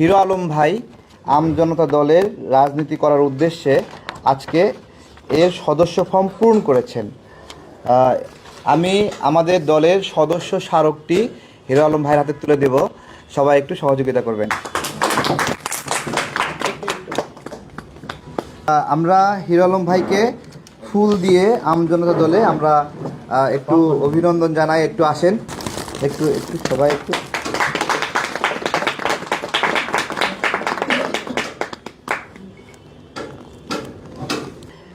Hero Alam ভাই, আম জনতা দলের রাজনীতি করার উদ্দেশ্যে আজকে এর সদস্য ফর্ম পূরণ করেছেন। আমি আমাদের দলের সদস্য স্মারকটি হিরো আলম ভাইয়ের হাতে তুলে দেব। সবাই একটু সহযোগিতা করবেন। আমরা হিরো আলম ভাইকে ফুল দিয়ে আম জনতা দলে আমরা একটু অভিনন্দন জানাই। একটু আসেন। একটু একটু সবাই একটু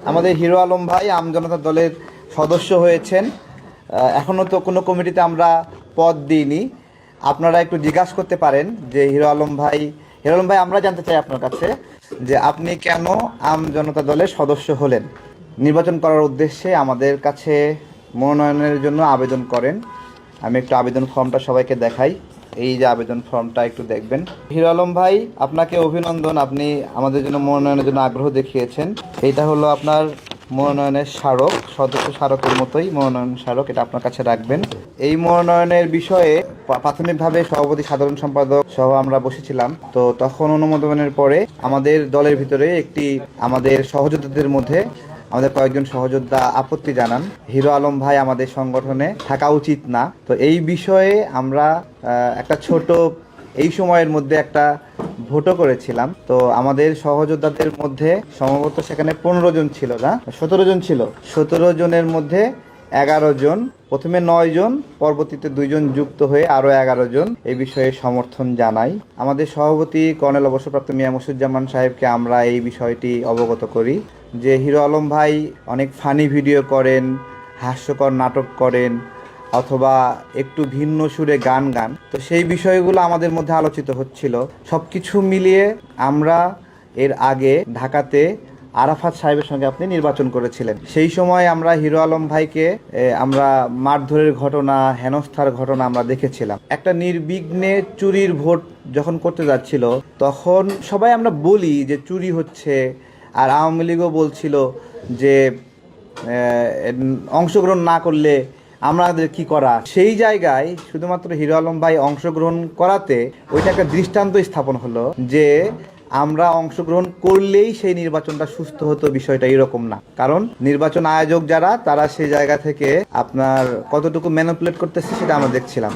আমাদের হিরো আলম ভাই, আম জনতা দলের সদস্য হয়েছেন। এখনও তো কোনো কমিটিতে আমরা পদ দিইনি। আপনারা একটু জিজ্ঞাসা করতে পারেন যে হিরো আলম ভাই, হিরো আলম ভাই, আমরা জানতে চাই আপনার কাছে যে আপনি কেন আম জনতা দলের সদস্য হলেন? নির্বাচন করার উদ্দেশ্যে আমাদের কাছে মনোনয়নের জন্য আবেদন করেন। আমি একটু আবেদন ফর্মটা সবাইকে দেখাই। এই যে আবেদন ফর্মটা একটু দেখবেন। হিরো আলম ভাই, আপনাকে অভিনন্দন। আপনি আমাদের জন্য মনোনয়নের জন্য আগ্রহ দেখিয়েছেন। এইটা হলো আপনার মনোনয়নের স্মারক, সদস্য স্মারকের মতোই মনোনয়ন স্মারক, এটা আপনার কাছে রাখবেন। এই মনোনয়নের বিষয়ে প্রাথমিকভাবে সভাপতি সাধারণ সম্পাদক সহ আমরা বসেছিলাম। তো তখন অনুমোদনের পরে আমাদের দলের ভিতরে একটি আমাদের সহযোদ্ধাদের মধ্যে আমাদের কয়েকজন সহযোদ্ধা আপত্তি জানান, হিরো আলম ভাই আমাদের সংগঠনে থাকা উচিত না। তো এই বিষয়ে আমরা একটা ছোট, এই সময়ের মধ্যে একটা ভোটও করেছিলাম। তো আমাদের সহযোদ্ধাদের মধ্যে সম্ভবত সেখানে পনেরো জন ছিল না, সতেরো জন ছিল। সতেরো জনের মধ্যে এগারো জন, প্রথমে নয় জন, পরবর্তীতে দুইজন যুক্ত হয়ে আরও এগারো জন। এই বিষয়ে সমর্থন জানাই। আমাদের সভাপতি কর্নেল অবসরপ্রাপ্ত মিয়া মুসুজ্জামান সাহেবকে আমরা এই বিষয়টি অবগত করি যে হিরো আলম ভাই অনেক ফানি ভিডিও করেন, হাস্যকর নাটক করেন, অথবা একটু ভিন্ন সুরে গান গান। তো সেই বিষয়গুলো আমাদের মধ্যে আলোচিত হচ্ছিল। সব কিছু মিলিয়ে আমরা এর আগে ঢাকাতে আরাফাত সাহেবের সঙ্গে আপনি নির্বাচন করেছিলেন। সেই সময় আমরা হিরো আলম ভাইকে আমরা মারধরের ঘটনা, হেনস্থার ঘটনা আমরা দেখেছিলাম। একটা নির্বিঘ্নে চুরির ভোট যখন করতে যাচ্ছিল, তখন সবাই আমরা বলি যে চুরি হচ্ছে, আর আওয়ামী লীগও বলছিল যে অংশগ্রহণ না করলে আমাদের কি করা? সেই জায়গায় শুধুমাত্র হিরো আলম ভাই অংশগ্রহণ করাতে ওইটা একটা দৃষ্টান্ত স্থাপন হলো যে আমরা অংশগ্রহণ করলেই সেই নির্বাচনটা সুস্থ হতো বিষয়টা এরকম না। কারণ নির্বাচন আয়োজক যারা, তারা সেই জায়গা থেকে আপনার কতটুকু ম্যানিপুলেট করতেছে সেটা আমরা দেখছিলাম।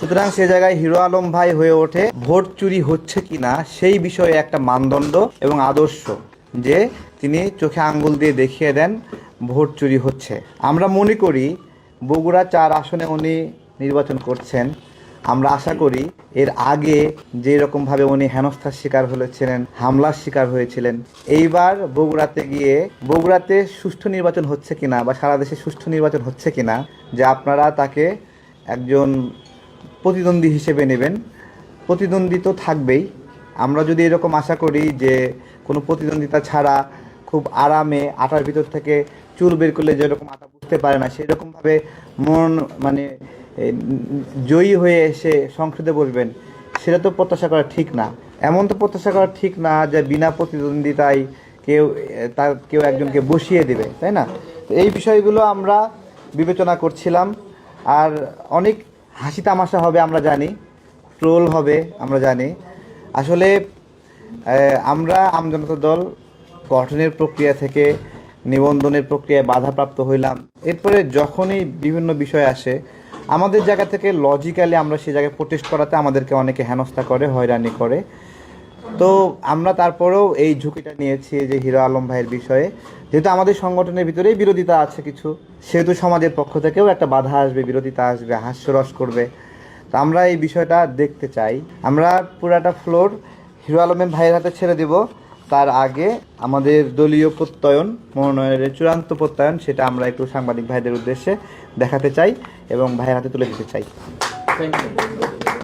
সুতরাং সে জায়গায় হিরো আলম ভাই হয়ে ওঠে, ভোট চুরি হচ্ছে কিনা সেই বিষয়ে একটা মানদণ্ড এবং আদর্শ যে তিনি চোখে আঙ্গুল দিয়ে দেখিয়ে দেন, ভোট চুরি হচ্ছে। আমরা মনে করি বগুড়া চার আসনে উনি নির্বাচন করছেন। আমরা আশা করি এর আগে যে রকমভাবে উনি হেনস্থার শিকার হয়েছিলেন, হামলার শিকার হয়েছিলেন, এইবার বগুড়াতে গিয়ে, বগুড়াতে সুষ্ঠু নির্বাচন হচ্ছে কিনা বা সারা দেশে সুষ্ঠু নির্বাচন হচ্ছে কিনা, যে আপনারা তাকে একজন প্রতিদ্বন্দ্বী হিসেবে নেবেন, প্রতিদ্বন্দ্বী তো থাকবেই। আমরা যদি এরকম আশা করি যে কোনো প্রতিদ্বন্দ্বিতা ছাড়া খুব আরামে আটার ভিতর থেকে চুল বের করলে যেরকম আটা বুঝতে পারে না, সেরকমভাবে মন মানে জয়ী হয়ে এসে সংসদে বসবেন, সেটা তো প্রত্যাশা করা ঠিক না। এমন তো প্রত্যাশা করা ঠিক না যে বিনা প্রতিদ্বন্দ্বিতায় কেউ তার কেউ একজনকে বসিয়ে দেবে, তাই না? এই বিষয়গুলো আমরা বিবেচনা করছিলাম, আর অনেক হাসি তামাশা হবে আমরা জানি, ট্রোল হবে আমরা জানি। আসলে আমরা আমজনতা দল গঠনের প্রক্রিয়া থেকে নিবন্ধনের প্রক্রিয়ায় বাধাপ্রাপ্ত হইলাম। এরপরে যখনই বিভিন্ন বিষয় আসে আমাদের জায়গা থেকে লজিক্যালি আমরা সেই জায়গায় প্রোটেস্ট করাতে আমাদেরকে অনেকে হেনস্থা করে, হয়রানি করে। তো আমরা তারপরেও এই ঝুঁকিটা নিয়েছি যে হিরো আলম ভাইয়ের বিষয়ে। যেহেতু আমাদের সংগঠনের ভিতরেই বিরোধিতা আছে কিছু, সেহেতু সমাজের পক্ষ থেকেও একটা বাধা আসবে, বিরোধিতা আসবে, হাস্যরস করবে। তো আমরা এই বিষয়টা দেখতে চাই। আমরা পুরাটা ফ্লোর হিরো আলমের ভাইয়ের হাতে ছেড়ে দেব। তার আগে আমাদের দলীয় প্রত্যয়ন, মনোনয়নের চূড়ান্ত প্রত্যয়ন, সেটা আমরা একটু সাংবাদিক ভাইদের উদ্দেশ্যে দেখাতে চাই এবং ভাইয়ের হাতে তুলে দিতে চাই থ্যাংক you.